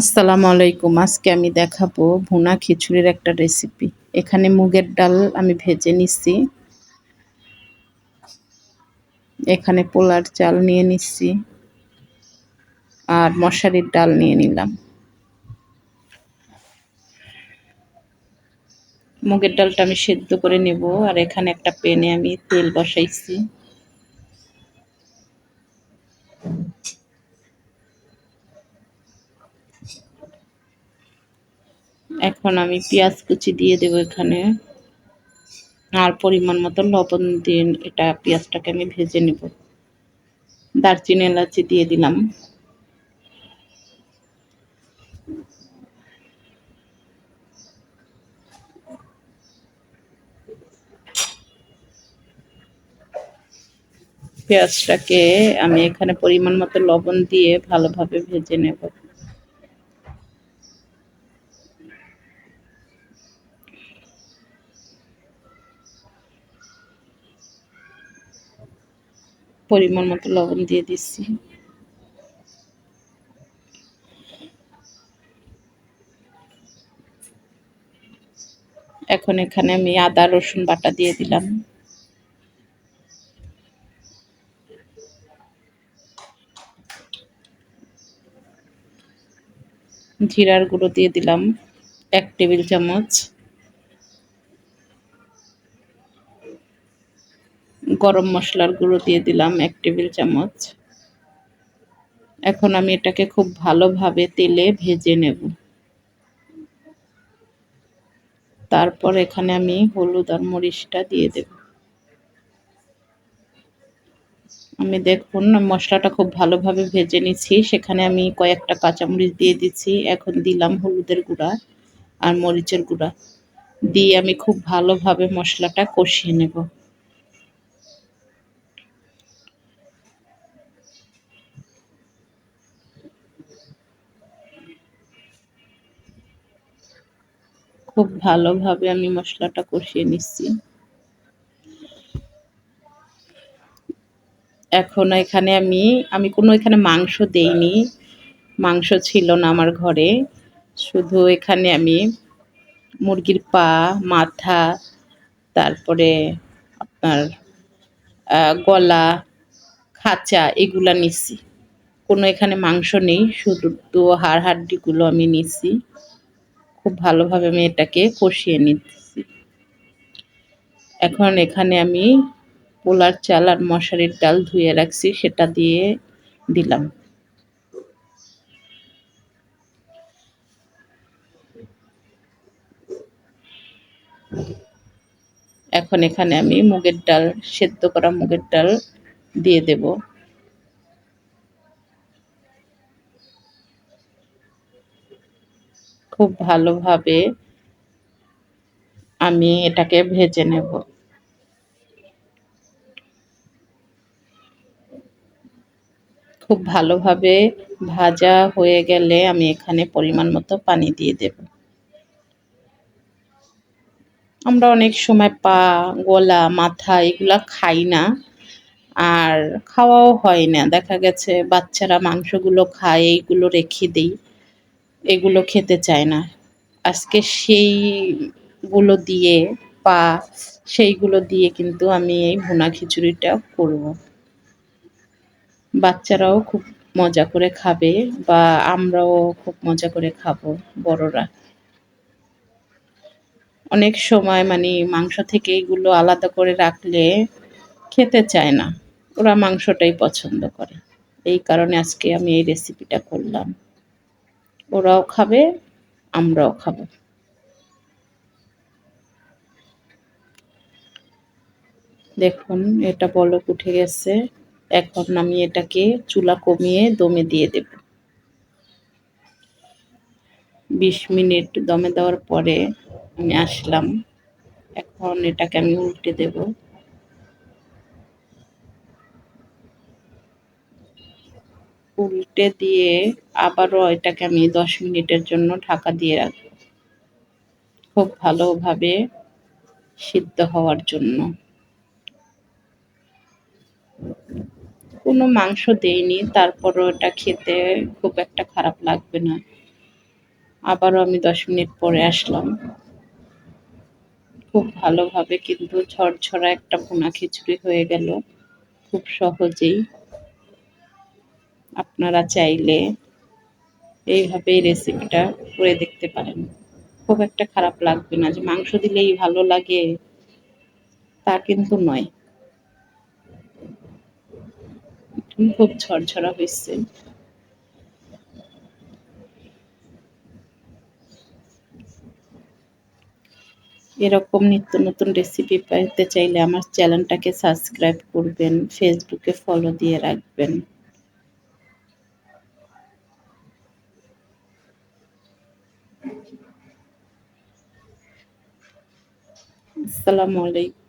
আসসালামু আলাইকুম। আজকে আমি দেখাবো ভুনা খিচুড়ির একটা রেসিপি এখানে মুগের ডাল আমি ভেজে নিচ্ছি এখানে পোলার চাল নিয়ে নিচ্ছি আর মশারির ডাল নিয়ে নিলাম। মুগের ডালটা আমি সেদ্ধ করে নেব। আর এখানে একটা পেনে আমি তেল বসাইছি। এখন আমি পেঁয়াজ কুচি দিয়ে দেবো এখানে। আর পরিমাণ মতো লবণ দিয়ে এটা পেঁয়াজটাকে আমি ভেজে নেব। দারচিনি এলাচি দিয়ে দিলাম। পেঁয়াজটাকে আমি এখানে পরিমাণ মতো লবণ দিয়ে ভালোভাবে ভেজে নেব। পরিমাণ মতো লবণ দিয়ে দিচ্ছি। এখন এখানে আমি আদা, রসুন বাটা দিয়ে দিলাম। জিরার গুঁড়ো দিয়ে দিলাম এক টেবিল চামচ। গরম মশলার গুঁড়ো দিয়ে দিলাম এক টেবিল চামচ। এখন আমি এটাকে খুব ভালোভাবে তেলে ভেজে নেব। তারপর এখানে আমি হলুদ আর মরিচটা দিয়ে দেব। আমি দেখুন, মশলাটা খুব ভালোভাবে ভেজে নিচ্ছি। সেখানে আমি কয়েকটা কাঁচামরিচ দিয়ে দিচ্ছি। এখন দিলাম হলুদের গুঁড়া আর মরিচের গুঁড়া। দিয়ে আমি খুব ভালোভাবে মশলাটা কষিয়ে নেব। খুব ভালোভাবে আমি মশলাটা কষিয়ে নিচ্ছি। এখন এখানে আমি আমি কোনো এখানে মাংস দেইনি। মাংস ছিল না আমার ঘরে। শুধু এখানে আমি মুরগির পা, মাথা, তারপরে আপনার গলা, খাঁচা এগুলা নিচ্ছি। কোনো এখানে মাংস নেই, শুধু হাড় হাড্ডিগুলো আমি নিচ্ছি। খুব ভালোভাবে আমি এটাকে কষিয়ে নিচ্ছি। এখন এখানে আমি পোলার চাল আর মশারির ডাল ধুয়ে রাখছি, সেটা দিয়ে দিলাম। এখন এখানে আমি মুগের ডাল, সেদ্ধ করা মুগের ডাল দিয়ে দেব। খুব ভালোভাবে আমি এটাকে ভেজে নেব। খুব ভালোভাবে ভাজা হয়ে গেলে আমি এখানে পরিমাণ মতো পানি দিয়ে দেব। আমরা অনেক সময় পা, গলা, মাথা এগুলা খাই না আর খাওয়াও হয় না। দেখা গেছে বাচ্চারা মাংসগুলো খায়, এইগুলো রেখে দিই। এগুলো খেতে চায় না। আজকে সেইগুলো দিয়ে, পা সেইগুলো দিয়ে কিন্তু আমি এই ভুনা খিচুড়িটা করব। বাচ্চারাও খুব মজা করে খাবে বা আমরাও খুব মজা করে খাব, বড়রা। অনেক সময় মানে মাংস থেকে এগুলো আলাদা করে রাখলে খেতে চায় না। ওরা মাংসটাই পছন্দ করে। এই কারণে আজকে আমি এই রেসিপিটা করলাম। ওরাও খাবে, আমরাও খাব। দেখুন, এটা বলক উঠে গেছে। এখন আমি এটাকে চুলা কমিয়ে দমে দিয়ে দেব। বিশ মিনিট দমে দেওয়ার পরে আমি আসলাম। এখন এটাকে আমি উল্টে দেব। উল্টে দিয়ে আবারও এটাকে আমি দশ মিনিটের জন্য ঢাকা দিয়ে রাখব খুব ভালোভাবে সিদ্ধ হওয়ার জন্য। কোনো মাংস দেইনি, তারপরও এটা খেতে খুব একটা খারাপ লাগবে না। আবারও আমি দশ মিনিট পরে আসলাম। খুব ভালোভাবে কিন্তু ঝরঝরা একটা ভুনা খিচুড়ি হয়ে গেল। খুব সহজেই। আপনারা চাইলে এইভাবে এই রেসিপিটা করে দেখতে পারেন। খুব একটা খারাপ লাগবে না যে মাংস দিলেই ভালো লাগে। তা কিন্তু নয়। খুব ঝরঝরা হয়েছে। এরকম নিত্য নতুন রেসিপি পেতে চাইলে আমার চ্যানেলটাকে সাবস্ক্রাইব করবেন ফেসবুকে ফলো দিয়ে রাখবেন। আসসালামু আলাইকুম।